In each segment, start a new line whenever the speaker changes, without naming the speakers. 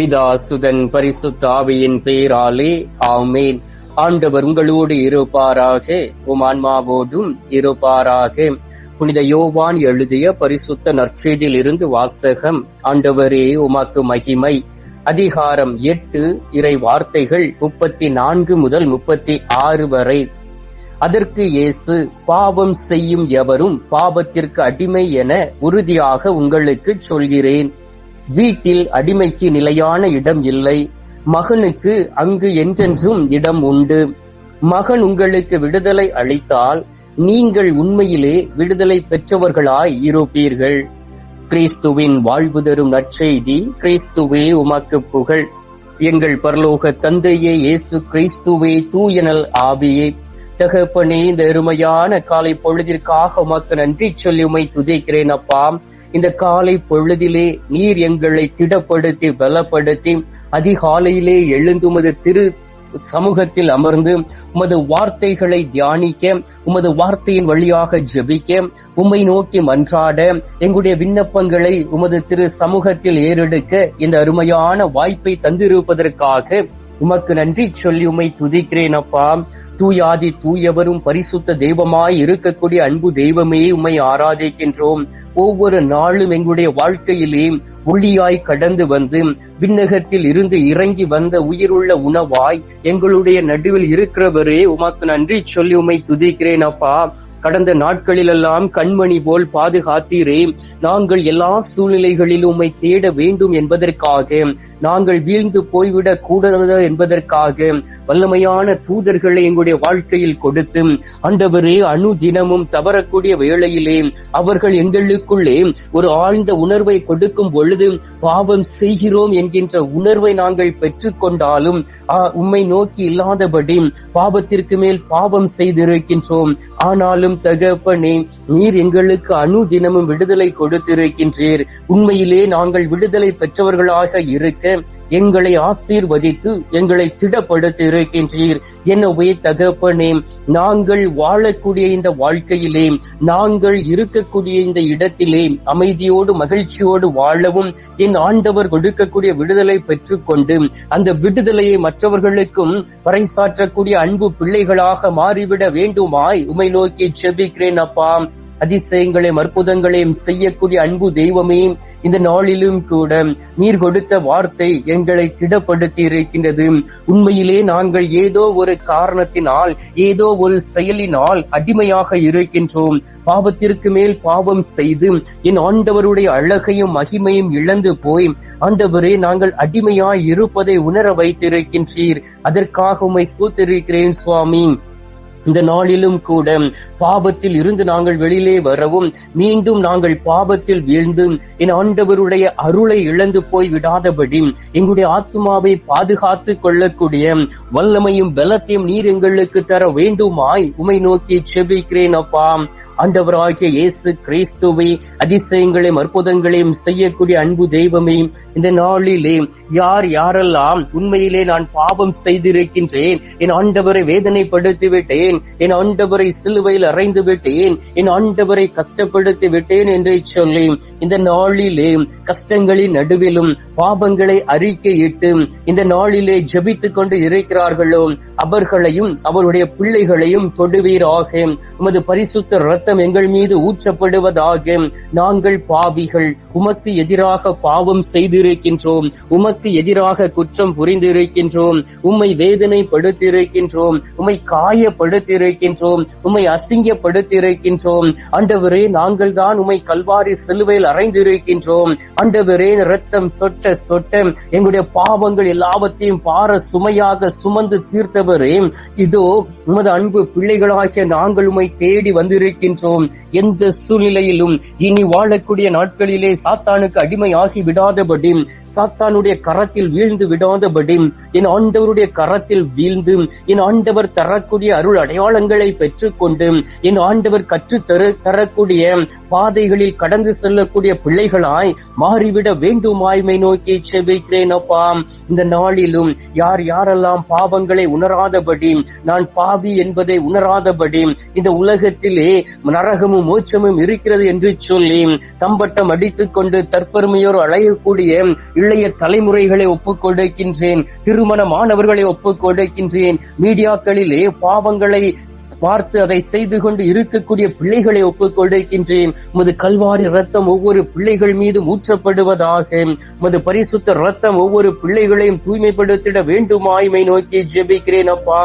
பிதா சுதன் பரிசுத்த ஆவியின் பேராலே ஆமேன். ஆண்டவர் உங்களோடு இருப்பாராக உம் ஆன்மாவோடும் இருப்பாராக. புனித யோவான் எழுதிய பரிசுத்த நற்செய்தியில் இருந்து வாசகம் ஆண்டவரே உமாக்கு மகிமை. அதிகாரம் எட்டு இறை வார்த்தைகள் முப்பத்தி நான்கு முதல் முப்பத்தி ஆறு வரை. அதற்கு இயேசு பாவம் செய்யும் எவரும் பாவத்திற்கு அடிமை என உறுதியாக உங்களுக்கு சொல்கிறேன். வீட்டில் அடிமைக்கு நிலையான இடம் இல்லை. மகனுக்கு அங்கு என்றென்றும் இடம் உண்டு. மகன் உங்களுக்கு விடுதலை அளித்தால் நீங்கள் உண்மையிலே விடுதலை பெற்றவர்களாய் இருப்பீர்கள். கிறிஸ்துவின் வாழ்வு தரும் நற்செய்தி கிறிஸ்துவே உமக்கு புகழ். எங்கள் பரலோக தந்தையே இயேசு கிறிஸ்துவே தூயனல் ஆவியே. தகப்பனே இந்த அருமையான காலை பொழுதிற்காக உமக்கு நன்றி சொல்லி உமை துதைக்கிறேன் அப்பா. இந்த காலை பொழுதிலே நீர் எங்களை திடப்படுத்தி பலப்படுத்தி அதிகாலையிலே எழுந்துமது திரு சமூகத்தில் அமர்ந்து உமது வார்த்தைகளை தியானிக்க உமது வார்த்தையின் வழியாக ஜெபிக்க உம்மை நோக்கி மன்றாட எங்களுடைய விண்ணப்பங்களை உமது திரு சமூகத்தில் ஏறெடுக்க இந்த அருமையான வாய்ப்பை தந்திருப்பதற்காக உமக்கு நன்றி சொல்லி உமை துதிக்கிறேன் அப்பா. தூயாதி தூயவரும் பரிசுத்த தெய்வமாய் இருக்கக்கூடிய அன்பு தெய்வமே உம்மை ஆராதிக்கின்றோம். ஒவ்வொரு நாளும் எங்களுடைய வாழ்க்கையிலே ஒளியாய் கடந்து வந்து விண்ணகத்தில் இருந்து இறங்கி வந்த உயிருள்ள உணவாய் எங்களுடைய நடுவில் இருக்கிறவரே உமக்கு நன்றி சொல்லி உமை துதிக்கிறேன் அப்பா. கடந்த நாட்களிலெல்லாம் கண்மணி போல் பாதுகாத்தீரே. நாங்கள் எல்லா சூழ்நிலைகளிலும் உம்மை தேட வேண்டும் என்பதற்காக நாங்கள் வீழ்ந்து போய்விடக் கூடாது என்பதற்காக வல்லமையான தூதர்களை எங்களுடைய வாழ்க்கையில் கொடுத்து ஆண்டவரே அணு தினமும் தவறக்கூடிய வேளையிலே அவர்கள் எங்களுக்குள்ளே ஒரு ஆழ்ந்த உணர்வை கொடுக்கும் பொழுது பாவம் செய்கிறோம் என்கின்ற உணர்வை நாங்கள் பெற்றுக்கொண்டாலும் உம்மை நோக்கி இல்லாதபடி பாவத்திற்கு மேல் பாவம் செய்திருக்கின்றோம். ஆனாலும் ஆனாலும் தகப்பனே நீர் எங்களுக்கு அணு தினமும் விடுதலை கொடுத்திருக்கின்றீர். உண்மையிலே நாங்கள் விடுதலை பெற்றவர்களாக இருக்க எங்களை ஆசீர்வதித்து எங்களை திடப்படுத்தி இருக்கின்றீர் எனவே தகப்பனே நாங்கள் வாழக்கூடிய இந்த வாழ்க்கையிலே நாங்கள் இருக்கக்கூடிய இந்த இடத்திலே அமைதியோடு மகிழ்ச்சியோடு வாழவும் என் ஆண்டவர் கொடுக்கக்கூடிய விடுதலை பெற்றுக்கொண்டு அந்த விடுதலையை மற்றவர்களுக்கும் பறைசாற்றக்கூடிய அன்பு பிள்ளைகளாக மாறிவிட வேண்டுமாய் உமை நோக்கி ஜெபிக்கிறேன் அப்பா. அதிசயங்களையும் அற்புதங்களையும் செய்யக்கூடிய அன்பு தெய்வமே இந்த நாளிலும் கூட நீர் கொடுத்த வார்த்தை எங்களை திடப்படுத்தி இருக்கின்றது. உண்மையிலே நாங்கள் ஏதோ ஒரு காரணத்தினால் ஏதோ ஒரு செயலினால் அடிமையாக இருக்கின்றோம். பாவத்திற்கு மேல் பாவம் செய்து என் ஆண்டவருடைய அழகையும் மகிமையும் இழந்து போய் ஆண்டவரே நாங்கள் அடிமையாய் இருப்பதை உணர வைத்திருக்கின்றீர். அதற்காக உமை ஸ்தூத்திருக்கிறேன் சுவாமி. இந்த நாளிலும் கூட பாபத்தில் இருந்து நாங்கள் வெளியிலே வரவும் மீண்டும் நாங்கள் பாபத்தில் வீழ்ந்து என் ஆண்டவருடைய அருளை இழந்து போய் விடாதபடி எங்களுடைய ஆத்மாவை பாதுகாத்து கொள்ளக்கூடிய வல்லமையும் பலத்தையும் நீர் எங்களுக்கு தர வேண்டுமாய் உமை நோக்கி செபிக்கிறேன் அப்பா. ஆண்டவராகிய இயேசு கிறிஸ்துவை அதிசயங்களையும் அற்புதங்களையும் செய்யக்கூடிய அன்பு தெய்வமே இந்த நாளிலே யார் யாரெல்லாம் உண்மையிலே நான் பாவம் செய்திருக்கின்றேன் என் ஆண்டவரை வேதனைப்படுத்தி விட்டேன் என் ஆண்டவரை சிலுவையில் அறைந்து விட்டேன். என் ஆண்டவரை கஷ்டப்படுத்தி விட்டேன் என்று சொல்லி இந்த நாளிலே கஷ்டங்களின் நடுவிலும் பாபங்களை அறிக்கையிட்டு இந்த நாளிலே ஜபித்துக் கொண்டு இருக்கிறார்களோ அவர்களையும் அவருடைய பிள்ளைகளையும் தொடுவீராக. உமது பரிசுத்த ரத்தம் எங்கள் மீது ஊற்றப்படுவதாக நாங்கள் பாவிகள் உமக்கு எதிராக பாவம் செய்திருக்கின்றோம் உமக்கு எதிராக குற்றம் புரிந்திருக்கின்றோம் உம்மை வேதனைப்படுத்தியிருக்கின்றோம் உம்மை காயப்படுத்தியிருக்கின்றோம் உம்மை அசிங்கப்படுத்தியிருக்கின்றோம் அண்டவரே நாங்கள் தான் உம்மை கல்வாரி சிலுவையில் அறைந்திருக்கின்றோம். அண்டவரே ரத்தம் சொட்ட சொட்ட எங்களுடைய பாவங்கள் எல்லாவற்றையும் பார சுமையாக சுமந்து தீர்த்தவரே இதோ உமது அன்பு பிள்ளைகளாகிய நாங்கள் உம்மை தேடி வந்திருக்கின்றோம். எந்த சூழ்நிலையிலும் இனி வாழக்கூடிய நாட்களிலே சாத்தானுக்கு அடிமையாகி விடாதபடி சாத்தானுடைய கரத்தில் வீழ்ந்து விடாதபடி என் ஆண்டவருடைய கரத்தில் வீழ்ந்து என் ஆண்டவர் தரக்கூடிய அருள் அடையாளங்களை பெற்றுக்கொண்டு என் ஆண்டவர் கற்றுத்தரு தரக்கூடிய பாதைகளில் கடந்து செல்லக்கூடிய பிள்ளைகளாய் மாறிவிட வேண்டுமாய்மை நோக்கி செபிக்கிறேன் அப்பா. இந்த நாளிலும் யார் யாரெல்லாம் பாவங்களை உணராதபடி நான் பாவி என்பதை உணராதபடி இந்த உலகத்திலே நரகமும் மோச்சமும் இருக்கிறது என்று சொல்லி தம்பட்டம் அடித்துக் கொண்டு தற்பெருமையோர் அழையக்கூடிய இளைய தலைமுறைகளை ஒப்புக் கொடுக்கின்றேன் திருமணமானவர்களை ஒப்புக் கொடுக்கின்றேன் மீடியாக்களிலே பாவங்களை பார்த்து அதை செய்து கொண்டு இருக்கக்கூடிய பிள்ளைகளை ஒப்புக் கொடுக்கின்றேன் உமது கல்வாரி ரத்தம் ஒவ்வொரு பிள்ளைகள் மீது ஊற்றப்படுவதாக உமது பரிசுத்த ரத்தம் ஒவ்வொரு பிள்ளைகளையும் தூய்மைப்படுத்திட வேண்டுமாய்மை நோக்கி ஜெபிக்கிறேன் அப்பா.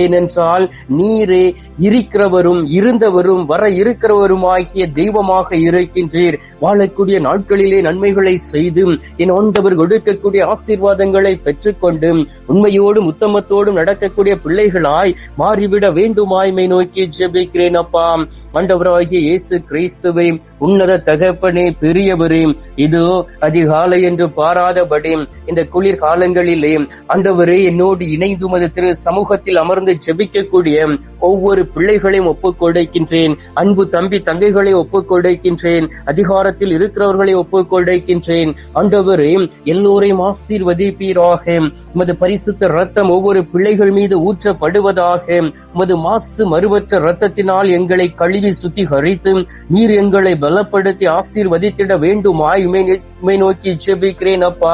ஏனென்றால் நீரே இருக்கிறவரும் இருந்தவரும் வர இருக்கிறவரும் ஆகிய தெய்வமாக இருக்கின்றீர். வாழக்கூடிய நாட்களிலே நன்மைகளை செய்து என் ஆண்டவர் கொடுக்கக்கூடிய ஆசீர்வாதங்களை பெற்றுக்கொண்டு உண்மையோடும் உத்தமத்தோடும் நடக்கக்கூடிய பிள்ளைகளாய் மாறிவிட வேண்டுமாய்மை நோக்கி ஜெபிக்கிறேன் அப்பா. ஆண்டவராகிய இயேசு கிறிஸ்துவை உன்னத தகப்பனே பெரியவரே இதோ அதிகாலை என்று பாராதபடி இந்த குளிர் காலங்களிலே ஆண்டவரே என்னோடு இணைந்து உமது திரு சமூகத்தில் அமர்ந்து ஜெபிக்கக்கூடிய ஒவ்வொரு பிள்ளைகளையும் ஒப்புக் கொடுக்கின்றேன். அன்பு தம்பி தங்கைகளை ஒப்புக் கொடுக்கின்றேன். அதிகாரத்தில் இருக்கிறவர்களை ஒப்புக் கொடுக்கின்றேன். ஆண்டவரே எல்லோரையும் ஆசீர்வதிப்பீராக. உமது பரிசுத்த ரத்தம் ஒவ்வொரு பிள்ளைகள் மீது ஊற்றப்படுவதாக உமது மாசு மறுபற்ற இரத்தத்தினால் எங்களை கழுவி சுத்திகரித்து நீர் எங்களை பலப்படுத்தி ஆசீர்வதித்திட வேண்டுமாய் உமை நோக்கி ஜெபிக்கிறேன் அப்பா.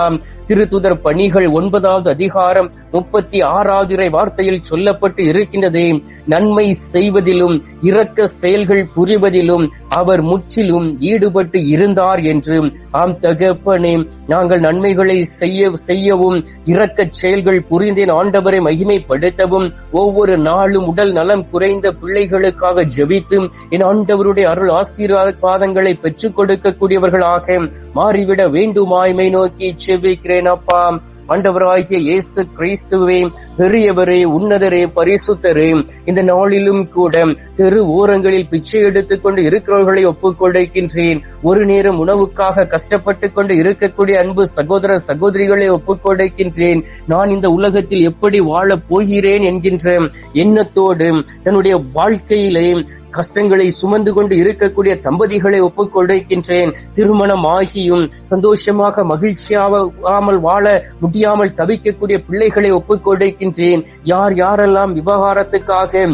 திருத்துதர் பணிகள் ஒன்பதாவது அதிகாரம் முப்பத்தி ஆறாவது வார்த்தையில் சொல்லப்பட்டு இருக்கின்றதே. நன்மை செய்வதிலும் இரக்க செயல்கள் புரிவதிலும் அவர் முற்றிலும் ஈடுபட்டு இருந்தார் என்று. ஆம் தகப்பனே நாங்கள் நன்மைகளை செய்ய செய்யவும் இரக்க செயல்கள் புரிந்தேன். ஆண்டவரை மகிமைப்படுத்தவும் ஒவ்வொரு நாளும் உடல் நலம் குறைந்த பிள்ளைகளுக்காக ஜெபித்து என் ஆண்டவருடைய அருள் ஆசீர்வாதங்களை பெற்றுக் கொடுக்கக்கூடியவர்களாக மாறிவிட வேண்டுமாய்மை நோக்கி செவிக்கிறேன் அப்பா. ஆண்டவராகிய இயேசு கிறிஸ்துவே பெரியவரே உன்னதரே பரிசுத்தரே இந்த நாளிலும் கூட தெரு ஓரங்களில் பிச்சை எடுத்துக் கொண்டு இருக்கிறவர்களை ஒப்புக் கொடுக்கின்றேன் ஒரு நேரம் உணவுக்காக கஷ்டப்பட்டு கொண்டு இருக்கக்கூடிய அன்பு சகோதர சகோதரிகளை ஒப்புக்கொடுக்கின்றேன். நான் இந்த உலகத்தில் எப்படி வாழப் போகிறேன் என்கின்ற எண்ணத்தோடு தன்னுடைய வாழ்க்கையிலே கஷ்டங்களை சுமந்து கொண்டு இருக்கக்கூடிய தம்பதிகளை ஒப்புக்கொண்டிருக்கின்றேன் திருமணம் ஆகியும் சந்தோஷமாக மகிழ்ச்சியாகாமல் வாழ முடியாமல் தவிக்கக்கூடிய பிள்ளைகளை ஒப்புக்கொண்டிருக்கின்றேன் யார் யாரெல்லாம் விவகாரத்துக்காக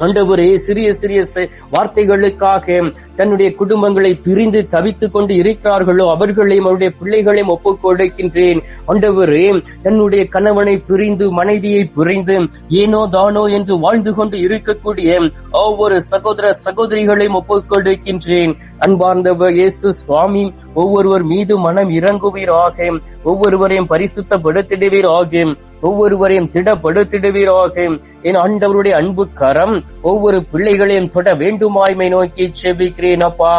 ஆண்டவரே சிறிய சிறிய வார்த்தைகளுக்காக தன்னுடைய குடும்பங்களை பிரிந்து தவித்துக் கொண்டு இருக்கிறார்களோ அவர்களையும் அவருடைய பிள்ளைகளையும் ஒப்புக் கொடுக்கின்றேன். ஆண்டவரே தன்னுடைய கணவனை பிரிந்து மனைவியை பிரிந்து ஏனோ தானோ என்று வாழ்ந்து கொண்டு இருக்கக்கூடிய ஒவ்வொரு சகோதர சகோதரிகளையும் ஒப்புக் கொடுக்கின்றேன். அன்பார்ந்தவர் இயேசு சுவாமி ஒவ்வொருவர் மீது மனம் இறங்குவீராக ஒவ்வொருவரையும் பரிசுத்தப்படுத்திடுவீராக ஒவ்வொருவரையும் திடப்படுத்திடுவீராக. என் ஆண்டவருடைய அன்பு கரம் ஒவ்வொரு பிள்ளைகளையும் தொட வேண்டுமாய்மை நோக்கி செபிக்கிறேன் அப்பா.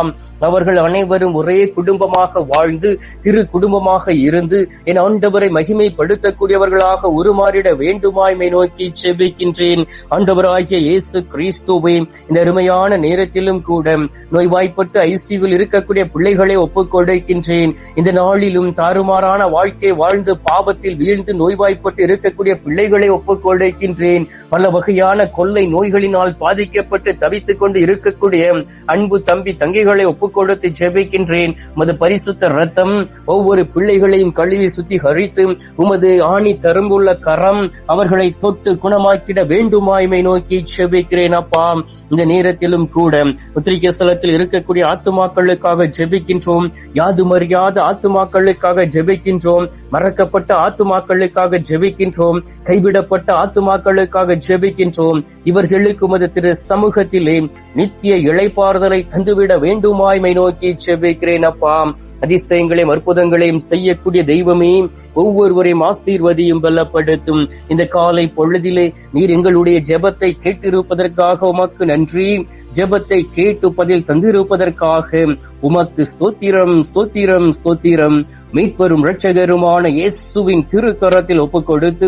அவர்கள் அனைவரும் ஒரே குடும்பமாக வாழ்ந்து திரு குடும்பமாக இருந்து என் ஆண்டவரை மகிமைப்படுத்தக்கூடியவர்களாக உருமாறிட வேண்டுமாய்மை நோக்கி செபிக்கின்றேன். ஆண்டவராகிய இயேசு கிறிஸ்துவை இந்த அருமையான நேரத்திலும் கூட நோய்வாய்ப்பட்டு ஐசியூவில் இருக்கக்கூடிய பிள்ளைகளை ஒப்புக்கொடுக்கின்றேன் இந்த நாளிலும் தாறுமாறான வாழ்க்கை வாழ்ந்து பாவத்தில் வீழ்ந்து நோய்வாய்ப்பட்டு இருக்கக்கூடிய பிள்ளைகளை ஒப்புக்கொடுக்கின்றேன் பல வகையான கொள்ளை நோய்களின் நோயினால் பாதிக்கப்பட்டு தவித்துக் கொண்டு இருக்கக்கூடிய அன்பு தம்பி தங்கைகளை ஒப்புக் கொடுத்து ஜெபிக்கின்றேன். உமது பரிசுத்த ரத்தம் ஒவ்வொரு பிள்ளைகளையும் கழுவி சுத்தி ஹரித்து உமது ஆணி தரும்புள்ள கரம் அவர்களை தொட்டு குணமாக்கிட வேண்டுமாய்மை நோக்கி ஜெபிக்கிறேன் அப்பா. இந்த நேரத்திலும் கூட உத்திரிக்க ஸ்தலத்தில் இருக்கக்கூடிய ஆத்துமாக்களுக்காக ஜெபிக்கின்றோம். யாது மறியாத ஆத்துமாக்களுக்காக ஜெபிக்கின்றோம். மறக்கப்பட்ட ஆத்துமாக்களுக்காக ஜெபிக்கின்றோம். கைவிடப்பட்ட ஆத்துமாக்களுக்காக ஜெபிக்கின்றோம். இவர்களுக்கு உமது திரு சமூகத்திலே நித்திய இழைப்பாறுதலை தந்துவிட வேண்டுமாய்மை நோக்கி செவ்விக்கிறேன் அப்பா. அதிசயங்களையும் அற்புதங்களையும் செய்யக்கூடிய தெய்வமே ஒவ்வொருவரையும் ஆசீர்வதியும் பலப்படுத்தும். இந்த காலை பொழுதிலே நீர் எங்களுடைய ஜெபத்தை கேட்டிருப்பதற்காக உமக்கு நன்றி. ஜெபத்தை கேட்டு பதில் தந்திருப்பதற்காக உமக்கு ஸ்தோத்திரம் ஸ்தோத்திரம் ஸ்தோத்திரம். மீட்பரும் இரட்சகருமான இயேசுவின் திருக்கரத்தில் ஒப்புக் கொடுத்து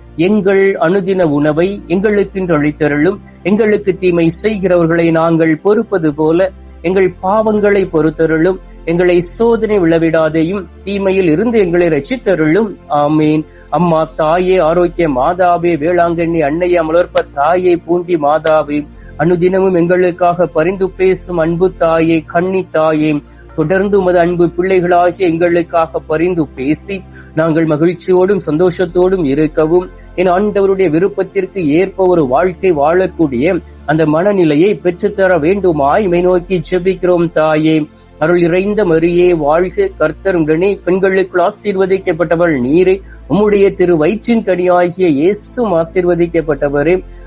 எங்கள் அனுதின உணவை எங்களுக்கென்று அளித்தருளும். எங்களுக்கு தீமை செய்கிறவர்களை நாங்கள் பொறுப்பது போல எங்கள் பாவங்களை பொறுத்தருளும். எங்களை சோதனை விழவிடாதையும் தீமையில் இருந்து எங்களை ரச்சித்தருளும் ஆமீன். அம்மா தாயே ஆரோக்கிய மாதாவே வேளாங்கண்ணி அன்னைய மலர்ப்ப தாயே பூண்டி மாதாவே அனுதினமும் எங்களுக்காக பரிந்து பேசும் அன்பு தாயே கன்னி தாயே தொடர்ந்து உமது அன்பு பிள்ளைகளாகிய எங்களுக்காக பரிந்து பேசி நாங்கள் மகிழ்ச்சியோடும் சந்தோஷத்தோடும் இருக்கவும் என் ஆண்டவருடைய விருப்பத்திற்கு ஏற்ப ஒரு வாழ்க்கை வாழக்கூடிய அந்த மனநிலையை பெற்றுத்தர வேண்டுமாய் இமை நோக்கி ஜெபிக்கிறோம் தாயே. அருள் இறைந்த மரியே வாழ்க கர்த்தர் உடனே பெண்களுக்குள் ஆசீர்வதிக்கப்பட்டவள் நீரே. உம்முடைய திரு வயிற்றின் கனியாகிய இயேசும் ஆசீர்வதிக்கப்பட்டவரே.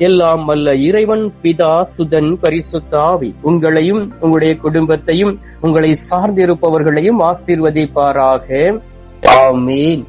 எல்லாம் அல்ல இறைவன் பிதா சுதன் பரிசுத்தாவி. உங்களையும் உங்களுடைய குடும்பத்தையும் உங்களை சார்ந்திருப்பவர்களையும் ஆசீர்வதிப்பாராக. ஆமீன்.